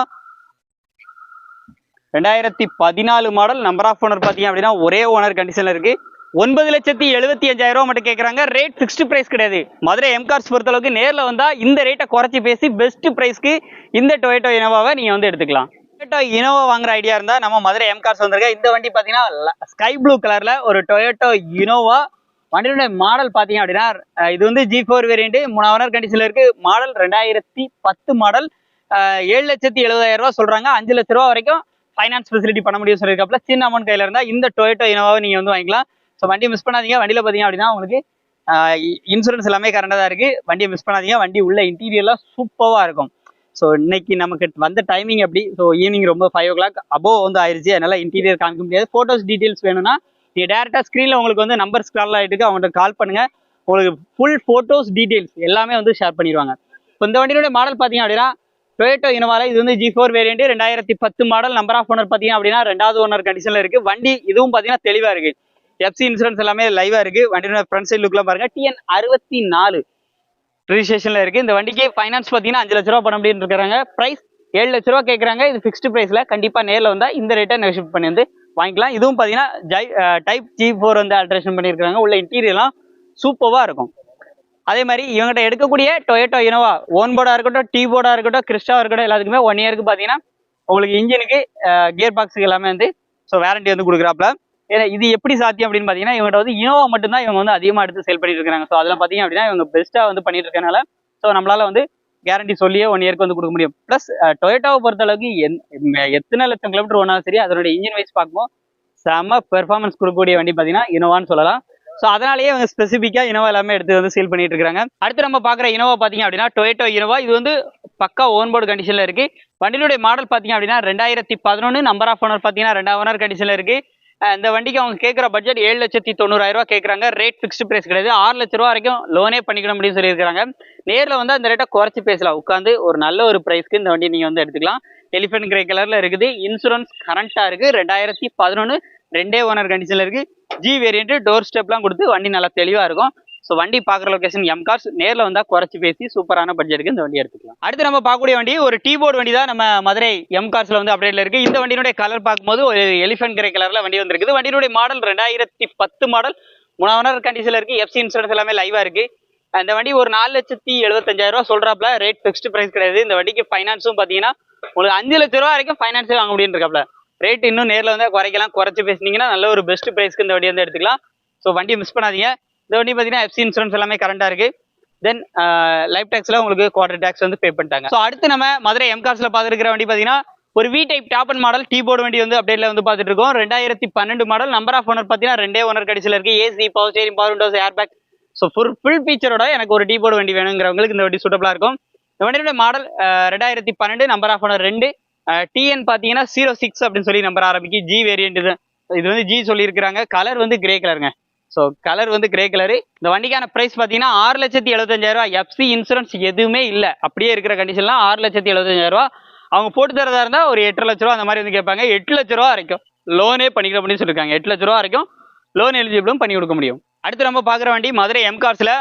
B: ரெண்டாயிரத்தி பதினாலு மாடல் நம்பர் ஆஃப் ஓனர் பார்த்தீங்க அப்படின்னா ஒரே ஓனர் கண்டிஷனில் இருக்கு. ஒன்பது லட்சத்தி எழுபத்தி அஞ்சாயிரம் ரூபா மட்டும் கேட்குறாங்க ரேட் ஃபிக்ஸ்டு ப்ரைஸ் கிடையாது. மதுரை எம்கார்ஸ் பொறுத்தளவுக்கு நேரில் வந்தால் இந்த ரேட்டை குறைச்சி பேசி பெஸ்ட் ப்ரைஸ்க்கு இந்த டொயோட்டோ இனோவாவை நீங்கள் வந்து எடுத்துக்கலாம். டொயேட்டோ இனோவா வாங்குற ஐடியா இருந்தால் நம்ம மதுரை எம்கார்ஸ் வந்திருக்க. இந்த வண்டி பார்த்தீங்கன்னா ஸ்கை ப்ளூ கலரில் ஒரு டொயோட்டோ இனோவா வண்டியோட மாடல் பார்த்தீங்க அப்படின்னா இது வந்து ஜி ஃபோர் வேரியண்ட் மூணாவது கண்டிஷனில் இருக்குது மாடல் ரெண்டாயிரத்தி பத்து மாடல் ஏழு லட்சத்தி எழுபதாயிரம் ரூபா சொல்கிறாங்க அஞ்சு லட்ச ரூபா வரைக்கும் ஃபைனான்ஸ் ஃபெசிலிட்டி பண்ண முடியும் சொல்லியிருக்கப்பல சின்ன அமௌண்ட் கையில் இருந்தால் இந்த டொயோட்டோ இனோவாவை நீங்கள் வந்து வாங்கிக்கலாம். ஸோ வண்டி மிஸ் பண்ணாதீங்க. வண்டியில் பார்த்தீங்க அப்படின்னா உங்களுக்கு இன்சூரன்ஸ் எல்லாமே கரண்டாக தான் இருக்குது வண்டியை மிஸ் பண்ணாதீங்க. வண்டி உள்ள இன்டீரியர்லாம் சூப்பராக இருக்கும். ஸோ இன்னைக்கு நமக்கு வந்த டைமிங் அப்படி ஸோ ஈவினிங் ரொம்ப ஃபைவ் ஓ கிளாக் அபோவ் வந்து ஆயிடுச்சு அதனால் இன்டீரியர் காமிக்க முடியாது. ஃபோட்டோஸ் டீட்டெயில்ஸ் வேணும்னா நீங்கள் டேரெக்டாக ஸ்க்ரீனில் உங்களுக்கு வந்து நம்பர் ஸ்க்ரால் ஆகிட்டு இருக்கு. அவங்கள்ட்ட கால் பண்ணுங்கள் உங்களுக்கு ஃபுல் ஃபோட்டோஸ் டீட்டெயில்ஸ் எல்லாமே வந்து ஷேர் பண்ணிடுவாங்க இப்போ இந்த வண்டியோட மாடல் பார்த்தீங்க அப்படின்னா டொயேட்டோ இனோவால இது வந்து ஜி ஃபோர் வேரியண்ட் ரெண்டாயிரத்தி பத்து மாடல் நம்பர் ஆஃப் ஓனர் பார்த்தீங்க அப்படின்னா ரெண்டாவது ஓனர் கண்டிஷனில் இருக்கு. வண்டி இதுவும் பார்த்தீங்கன்னா தெளிவாக இருக்கு. எஃப்சி இன்சூரன்ஸ் எல்லாமே லைவாக இருக்கு. வண்டியோட ஃப்ரண்ட் சைட் லுக்லாம் பாருங்க. டிஎன் அறுபத்தி நாலு ரிஜிஸ்ட்ரேஷனில் இருக்கு. இந்த வண்டிக்கு ஃபைனான்ஸ் பார்த்தீங்கன்னா அஞ்சு லட்ச ரூபா பண்ண முடியும்னு இருக்கிறாங்க. ப்ரைஸ் ஏழு லட்ச ரூபா கேட்குறாங்க இது ஃபிக்ஸ்டு ப்ரைஸில் கண்டிப்பாக நேரில் வந்தால் இந்த ரேட்டை நெகோஷியேட் பண்ணி வந்து வாங்கிக்கலாம். இதுவும் பார்த்தீங்கன்னா ஜை டைப் ஜி ஃபோர் வந்து ஆல்ட்ரேஷன் பண்ணியிருக்காங்க உள்ள இன்டீரியர்லாம் சூப்பராக இருக்கும். அதே மாதிரி இவங்ககிட்ட எடுக்கக்கூடிய டொயேட்டோ இனோவா ஓன் போர்டா இருக்கட்டும் டீ போர்டாக இருக்கட்டும் கிறிஸ்டா இருக்கட்டும் எல்லாத்துக்குமே ஒன் இயருக்கு பார்த்தீங்கன்னா உங்களுக்கு இன்ஜினுக்கு கியர் பாக்ஸுக்கு எல்லாமே வந்து ஸோ வேரண்டி வந்து கொடுக்குறாப்ல. ஏன்னா இது எப்படி சாத்தியம் அப்படின்னு பார்த்தீங்கன்னா இவங்ககிட்ட வந்து இனோவா மட்டும்தான் இவங்க வந்து அதிகமாக எடுத்து சேல் பண்ணிட்டு இருக்காங்க. ஸோ அதில் பார்த்தீங்க அப்படின்னா இவங்க பெஸ்ட்டாக வந்து பண்ணிட்டு இருக்கனால ஸோ நம்மளால வந்து கேரண்டி சொல்லியே ஒன் இயர்க்கு வந்து கொடுக்க முடியும். ப்ளஸ் டொயோட்டாவை பொறுத்தளவுக்கு என் எ- எத்தனை லட்சம் கிலோமீட்டர் ஒன்றாலும் சரி அதனுடைய இன்ஜின் வைஸ் பார்க்கும்போது செம பெர்ஃபார்மன்ஸ் கொடுக்கக்கூடிய வண்டி பார்த்தீங்கன்னா இனோவான்னு சொல்லலாம். ஸோ அதனாலேயே இவங்க ஸ்பெசிஃபிக்காக இனோவா எல்லாமே எடுத்து வந்து சீல் பண்ணிட்டு இருக்காங்க. அடுத்து நம்ம பார்க்குற இனோவா பார்த்தீங்க அப்படின்னா டொயேட்டோ இனோவா இது வந்து பக்கா ஓன் போர்டு கண்டிஷனில் இருக்கு. வண்டியினுடைய மாடல் பார்த்தீங்க அப்படின்னா ரெண்டாயிரத்தி பதினொன்று நம்பர் ஆஃப் ஓனர் பார்த்தீங்கன்னா ரெண்டாவது ஓனர் கண்டிஷனில் இருக்கு. இந்த வண்டிக்கு அவங்க கேட்குற பட்ஜெட் ஏழு லட்சத்தி தொண்ணூறாயிரம் ரூபா கேட்குறாங்க. ரேட் ஃபிக்ஸ்டு ப்ரைஸ் கிடையாது. ஆறு லட்ச ரூபா வரைக்கும் லோனே பண்ணிக்கணும் அப்படின்னு சொல்லியிருக்காங்க நேரில் வந்து அந்த ரேட்டை குறைச்சி பேசலாம். உட்காந்து ஒரு நல்ல ஒரு ப்ரைஸ்க்கு இந்த வண்டி நீங்கள் வந்து எடுத்துக்கலாம். எலிஃபென்ட் கிரே கலரில் இருக்குது. இன்சூரன்ஸ் கரண்ட்டாக இருக்குது ரெண்டாயிரத்தி பதினொன்று ரெண்டே ஓனர் கண்டிஷனில் இருக்குது ஜி வேரியண்ட்டு டோர் ஸ்டெப்லாம் கொடுத்து வண்டி நல்லா தெளிவாக இருக்கும். ஸோ வண்டி பார்க்குற லொகேஷன் எம் கார்ஸ் நேரில் வந்தால் குறைச்சி பேசி சூப்பரான பட்ஜெட்டுக்கு இந்த வண்டி எடுத்துக்கலாம். அடுத்து நம்ம பார்க்கக்கூடிய வண்டி ஒரு டீ போர்டு வண்டி தான் நம்ம மதுரை எம் கார்ஸில் வந்து அப்டேட்ல இருக்கு. இந்த வண்டியினுடைய கலர் பார்க்கும்போது ஒரு எலிஃபென்ட் கிரே கலரில் வண்டி வந்திருக்குது. வண்டியினுடைய மாடல் ரெண்டாயிரத்தி பத்து மாடல் மூணாவது கண்டிஷனில் இருக்கு. எஃப்சி இன்சூரன்ஸ் எல்லாமே லைவாக இருக்கு. அந்த வண்டி ஒரு நாலு லட்சத்தி எழுபத்தஞ்சாயிரம் ரூபா சொல்றாப்ல ரேட் ஃபிக்ஸ்டு பிரைஸ் கிடையாது. இந்த வண்டிக்கு ஃபைனான்ஸும் பார்த்தீங்கன்னா உங்களுக்கு அஞ்சு லட்ச ரூபா வரைக்கும் ஃபைனான்ஸே வாங்க முடியும் இருக்காப்ல ரேட் இன்னும் நேரில் வந்து குறைக்கலாம். குறைச்சி பேசுனீங்கன்னா நல்ல ஒரு பெஸ்ட் ப்ரைஸ்க்கு இந்த வண்டி வந்து எடுத்துக்கலாம். ஸோ வண்டி மிஸ் பண்ணாதீங்க. இந்த வண்டி பார்த்தீங்கன்னா எஃப்சி இன்சூரன்ஸ் எல்லாமே கரண்டாக இருக்கு. தென் லைஃப் டேக்ஸில் உங்களுக்கு குவார்டர் டேக்ஸ் வந்து பே பண்ணிட்டாங்க. ஸோ அடுத்து நம்ம மதுரை எம்கார்ஸ்ல பார்த்துருக்கிற வண்டி பார்த்தீங்கன்னா ஒரு V type top end model T board வண்டி வந்து அப்டேட்ல வந்து பார்த்துட்டு இருக்கோம். ரெண்டாயிரத்தி பன்னெண்டு மாடல் நம்பர் ஆஃப் ஓனர் பார்த்தீங்கன்னா ரெண்டே ஓனர் கடைசியில் இருக்கு. AC power steering power windows air bag so full full ஃபீச்சரோட எனக்கு ஒரு டீ போர்டு வண்டி வேணுங்கிறவங்களுக்கு இந்த வண்டி சூட்டபிளாக இருக்கும். இந்த வண்டியோட மாடல் ரெண்டாயிரத்தி பன்னெண்டு நம்பர் ஆஃப் ஓனர் ரெண்டு. டிஎன் பார்த்தீங்கன்னா ஜீரோ சிக்ஸ் அப்படின்னு சொல்லி நம்பர் ஆரம்பிக்கு. ஜி வேரியன்ட் இது. இது வந்து ஜி சொல்லியிருக்கிறாங்க. கலர் வந்து கிரே கலருங்க ஸோ கலர் வந்து கிரே கலரு இந்த வண்டிக்கான ப்ரைஸ் பார்த்தீங்கன்னா ஆறு லட்சத்தி எழுபத்தஞ்சாயிரரூவா எஃப்சி இன்சூரன்ஸ் எதுவுமே இல்லை. அப்படியே இருக்கிற கண்டிஷன்லாம் ஆறு லட்சத்தி எழுபத்தஞ்சாயிரரூவா அவங்க போட்டு தரதா இருந்தால் ஒரு எட்டு லட்ச ரூபா அந்த மாதிரி வந்து கேட்பாங்க. எட்டு லட்ச ரூபா வரைக்கும். லோனே பண்ணிக்கிற அப்படின்னு சொல்லியிருக்காங்க. எட்டு லட்ச ரூபா வரைக்கும் லோன் எலிஜிபிளும் பண்ணி கொடுக்க முடியும். அடுத்து நம்ம பார்க்குற வண்டி மதுரை எம் கார்ஸில்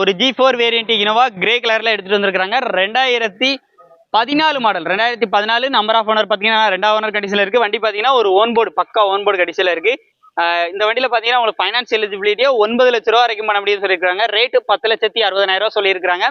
B: ஒரு G four variant Innova grey கலரில் எடுத்துகிட்டு வந்திருக்காங்க ரெண்டாயிரத்தி பதினாலு மாடல் ரெண்டாயிரத்தி பதினாலு நம்பர் ஆஃப் ஓனர் பார்த்தீங்கன்னா ரெண்டாவது ஓனர் கண்டிஷனில் இருக்குது வண்டி பார்த்தீங்கன்னா ஒரு ஓன் போர்டு பக்கா ஓன் போர்டு கண்டிஷனில் இருக்குது இந்த வண்டியில் பார்த்தீங்கன்னா உங்களுக்கு ஃபைனான்ஸ் எலிஜிபிலிட்டியோ ஒன்பது லட்ச ரூபா வரைக்கும் பண்ண முடியும்னு சொல்லியிருக்காங்க. ரேட்டு பத்து லட்சத்தி அறுபதாயிரம் ரூபா சொல்லியிருக்காங்க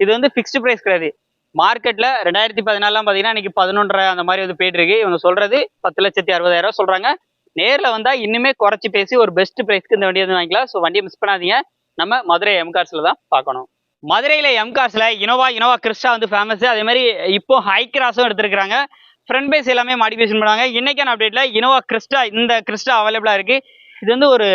B: இது வந்து ஃபிக்ஸ்டு ப்ரைஸ் கிடையாது மார்க்கெட்டில் ரெண்டாயிரத்தி பதினாலாம் பார்த்தீங்கன்னா இன்னைக்கு பதினொன்றரை அந்த மாதிரி வந்து போயிட்டு இருக்கு. இவங்க சொல்றது பத்து லட்சத்தி அறுபதாயிரம் ரூபா சொல்றாங்க. நேரில் வந்தால் இன்னுமே குறைச்சி பேசி ஒரு பெஸ்ட் ப்ரைஸ்க்கு இந்த வண்டியை வந்து வாங்கிக்கலாம். ஸோ வண்டியை மிஸ் பண்ணாதீங்க. நம்ம மதுரை எம் தான் பார்க்கணும். மதுரையில் எம் கார்ஸில் இனோவா இனோவா கிறிஸ்டா வந்து ஃபேமஸ் அதே மாதிரி இப்போ ஹை கிராஸும் எடுத்திருக்காங்க ஃப்ரண்ட் பேஸ் எல்லாமே மாடிஃபிகேஷன் பண்ணுவாங்க. இன்றைக்கான அப்டேட்டில் இனோவா கிறிஸ்டா இந்த கிறிஸ்டா அவைலபிளாக இருக்குது இது வந்து ஒரு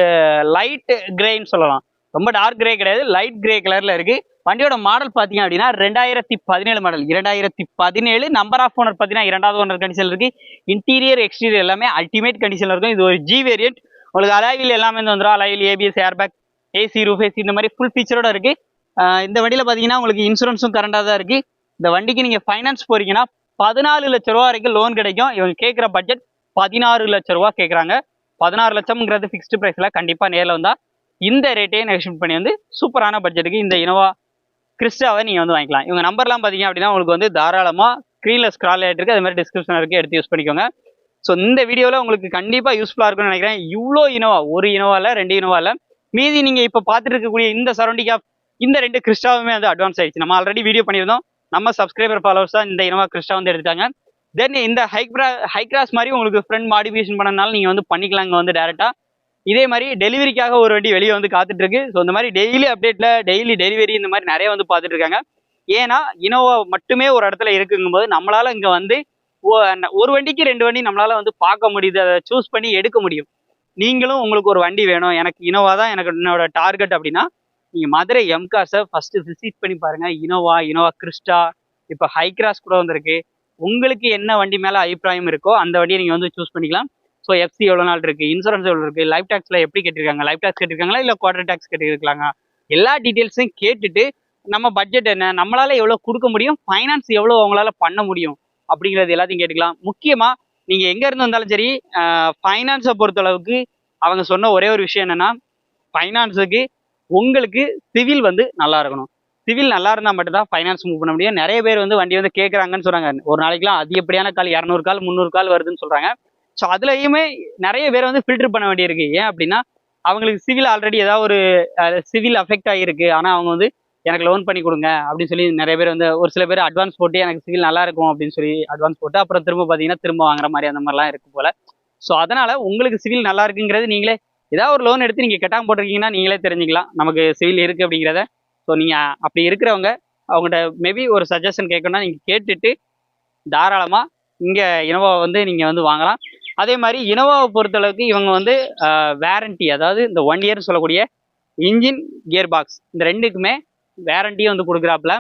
B: லைட் கிரேன்னு சொல்லலாம். ரொம்ப டார்க் கிரே கிடையாது. லைட் கிரே கலரில் இருக்குது வண்டியோட மாடல் பார்த்தீங்க அப்படின்னா ரெண்டாயிரத்தி பதினேழு மாடல் இரண்டாயிரத்தி பதினேழு நம்பர் ஆஃப் ஓனர் பார்த்தீங்கன்னா இரண்டாவது ஓனர் கண்டிஷன் இருக்குது இன்டீரியர் எக்ஸ்டீரியர் எல்லாமே அல்டிமேட் கண்டிஷனில் இருக்கும். இது ஒரு ஜி வேரியன்ட் உங்களுக்கு அலாயில் எல்லாமே வந்து வந்துடும் அலாயில் ABS airbag AC roof AC இந்த மாதிரி ஃபுல் ஃபீச்சரோட இருக்குது இந்த வண்டியில் பார்த்தீங்கன்னா உங்களுக்கு இன்சூரன்ஸும் கரண்டாக தான் இருக்குது இந்த வண்டிக்கு நீங்கள் ஃபைனான்ஸ் போகிறீங்கன்னா பதினாலு லட்ச ரூபா வரைக்கும் லோன் கிடைக்கும். இவங்க கேட்குற பட்ஜெட் பதினாறு லட்ச ரூபா கேட்குறாங்க பதினாறு லட்சம்ங்கிறது ஃபிக்ஸ்டு ப்ரைஸில் கண்டிப்பாக நேரில் வந்தால் இந்த ரேட்டையே நெகோஷியேட் பண்ணி வந்து சூப்பரான பட்ஜெட்டுக்கு இந்த இனோவா கிறிஸ்டாவை நீங்கள் வந்து வாங்கிக்கலாம். இவங்க நம்பர்லாம் பார்த்தீங்க அப்படின்னா உங்களுக்கு வந்து தாராளமாக ஸ்க்ரீனில் ஸ்க்ரால் ஆகிட்டு இருக்கு. அது மாதிரி டிஸ்கிரிப்ஷன் இருக்குது எடுத்து யூஸ் பண்ணிக்கோங்க. ஸோ இந்த வீடியோவில் உங்களுக்கு கண்டிப்பாக யூஸ்ஃபுல்லாக இருக்கும்னு நினைக்கிறேன். இவ்வளோ இனோவா ஒரு இனோவாவில் ரெண்டு இனோவாவில் மீதி நீங்கள் இப்போ பார்த்துட்டு இருக்கக்கூடிய இந்த சரௌண்டிங் ஆஃப் இந்த ரெண்டு கிறிஸ்டாவுமே வந்து அட்வான்ஸ் ஆயிடுச்சு. நம்ம ஆல்ரெடி வீடியோ பண்ணியிருந்தோம். நம்ம சப்ஸ்கிரைபர் ஃபாலோவர்ஸ் தான் இந்த இனோவா கிறிஸ்டா வந்து எடுத்தாங்க தென் இந்த ஹைக்ரா ஹைக்ராஸ் மாதிரி உங்களுக்கு ஃப்ரெண்ட் மாடிஃபிகேஷன் பண்ணனால நீங்கள் வந்து பண்ணிக்கலாம் இங்கே வந்து டேரெக்டாக இதே மாதிரி டெலிவரிக்காக ஒரு வண்டி வெளியே வந்து காத்துட்டு இருக்கு ஸோ இந்த மாதிரி டெய்லி அப்டேட்ல டெய்லி டெலிவரி இந்த மாதிரி நிறைய வந்து பார்த்துட்டு இருக்காங்க ஏன்னா இனோவா மட்டுமே ஒரு இடத்துல இருக்குங்கும்போது நம்மளால இங்கே வந்து ஒரு வண்டிக்கு ரெண்டு வண்டி நம்மளால வந்து பார்க்க முடியுது. அதை சூஸ் பண்ணி எடுக்க முடியும். நீங்களும் உங்களுக்கு ஒரு வண்டி வேணும். எனக்கு இனோவா தான் எனக்கு என்னோட டார்கெட் அப்படின்னா நீங்க மதுரை எம்காஸை ஃபர்ஸ்ட் விசிட் பண்ணி பாருங்க. இனோவா இனோவா கிறிஸ்டா இப்போ ஹைக்ராஸ் கூட வந்திருக்கு. உங்களுக்கு என்ன வண்டி மேல அபிப்பிராயம் இருக்கோ அந்த வண்டியை நீங்க வந்து சூஸ் பண்ணிக்கலாம். ஸோ எஃப்சி எவ்வளோ நாள் இருக்கு? இன்சூரன்ஸ் எவ்வளோ இருக்கு? லைஃப் டேக்ஸ்ல எப்படி கேட்டிருக்காங்க? லைஃப் டேக்ஸ் கேட்டிருக்காங்களா? இல்லை குவார்டர் டேக்ஸ் கேட்டிருக்காங்க எல்லா டீட்டெயில்ஸையும் கேட்டுட்டு நம்ம பட்ஜெட் என்ன? நம்மளால எவ்வளோ கொடுக்க முடியும்? ஃபைனான்ஸ் எவ்வளோ அவங்களால பண்ண முடியும்? அப்படிங்கிறது எல்லாத்தையும் கேட்டுக்கலாம். முக்கியமா நீங்க எங்க இருந்து வந்தாலும் சரி ஃபைனான்ஸை பொறுத்தளவுக்கு அவங்க சொன்ன ஒரே ஒரு விஷயம் என்னன்னா ஃபைனான்ஸுக்கு உங்களுக்கு சிவில் வந்து நல்லா இருக்கணும். சிவில் நல்லா இருந்தால் மட்டும்தான் ஃபைனான்ஸ் மூவ் பண்ண முடியும். நிறைய பேர் வந்து வண்டி வந்து கேட்குறாங்கன்னு சொல்கிறாங்க ஒரு நாளைக்குலாம் அதிகப்படியான கால் இரநூறு கால் முந்நூறு கால் வருதுன்னு சொல்கிறாங்க ஸோ அதுலேயுமே நிறைய பேர் வந்து ஃபில்டர் பண்ண வேண்டியிருக்கு. ஏன் அப்படின்னா அவங்களுக்கு சிவில் ஆல்ரெடி ஏதாவது ஒரு சிவில் அஃபெக்ட் ஆகிருக்கு ஆனால் அவங்க வந்து எனக்கு லோன் பண்ணி கொடுங்க அப்படின்னு சொல்லி நிறைய பேர் வந்து ஒரு சில பேர் அட்வான்ஸ் போட்டு எனக்கு சிவில் நல்லா இருக்கும் அப்படின்னு சொல்லி அட்வான்ஸ் போட்டு அப்புறம் திரும்ப பார்த்தீங்கன்னா திரும்ப வாங்குற மாதிரி அந்த மாதிரிலாம் இருக்கு போல். ஸோ அதனால் உங்களுக்கு சிவில் நல்லா இருக்குங்கிறது நீங்களே ஏதாவது ஒரு லோன் எடுத்து நீங்கள் கட்டாமல் போட்டிருக்கீங்கன்னா நீங்களே தெரிஞ்சுக்கலாம். நமக்கு சிவில் இருக்குது அப்படிங்கிறத. ஸோ நீங்கள் அப்படி இருக்கிறவங்க அவங்கள்ட்ட மேபி ஒரு சஜஷன் கேட்கணும்னா நீங்கள் கேட்டுட்டு தாராளமாக இங்கே இனோவா வந்து நீங்கள் வந்து வாங்கலாம். அதே மாதிரி இனோவாவை பொறுத்தளவுக்கு இவங்க வந்து வேரண்டி அதாவது இந்த ஒன் இயர்னு சொல்லக்கூடிய இன்ஜின் கியர் பாக்ஸ் இந்த ரெண்டுக்குமே வேரண்டியும் வந்து கொடுக்குறாப்புல.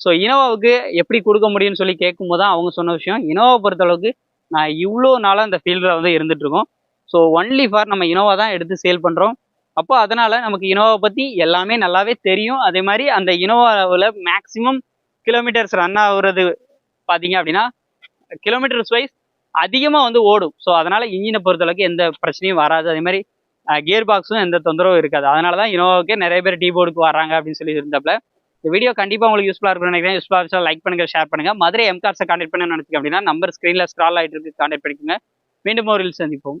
B: ஸோ இனோவாவுக்கு எப்படி கொடுக்க முடியும்னு சொல்லி கேட்கும்போது தான் அவங்க சொன்ன விஷயம். இனோவாவை பொறுத்தளவுக்கு நான் இவ்வளோ நாளாக இந்த ஃபீல்டில் வந்து இருந்துகிட்ருக்கோம் ஸோ ஒன்லி ஃபார் நம்ம இனோவா தான் எடுத்து சேல் பண்ணுறோம் அப்போ அதனால நமக்கு இனோவா பற்றி எல்லாமே நல்லாவே தெரியும். அதே மாதிரி அந்த இனோவாவில் மேக்ஸிமம் கிலோமீட்டர்ஸ் ரன் ஆகுறது பார்த்தீங்க அப்படின்னா கிலோமீட்டர்ஸ் வைஸ் அதிகமாக வந்து ஓடும். ஸோ அதனால இன்ஜினை பொறுத்தளவுக்கு எந்த பிரச்சனையும் வராது. அதே மாதிரி கியர் பாக்ஸும் எந்த தொந்தரவும் இருக்காது. அதனால தான் இனோவாவுக்கே நிறைய பேர் டீ போர்டுக்கு வராங்க அப்படின்னு சொல்லி இருந்தப்பல இந்த வீடியோ கண்டிப்பாக உங்களுக்கு யூஸ்ஃபுல்லாக இருக்கும்னு நினைக்கிறேன். யூஸ்ஃபுல்லாக லைக் பண்ணுங்கள் ஷேர் பண்ணுங்க. மதுரை எம்கார்ஸை கான்டெக்ட் பண்ண நினச்சிங்க அப்படின்னா நம்பர் ஸ்க்ரீனில் ஸ்க்ரால் ஆகிட்டு இருக்கு கான்டெக்ட் பண்ணிக்கோங்க. மீண்டும் ஒரு சந்திப்போம்.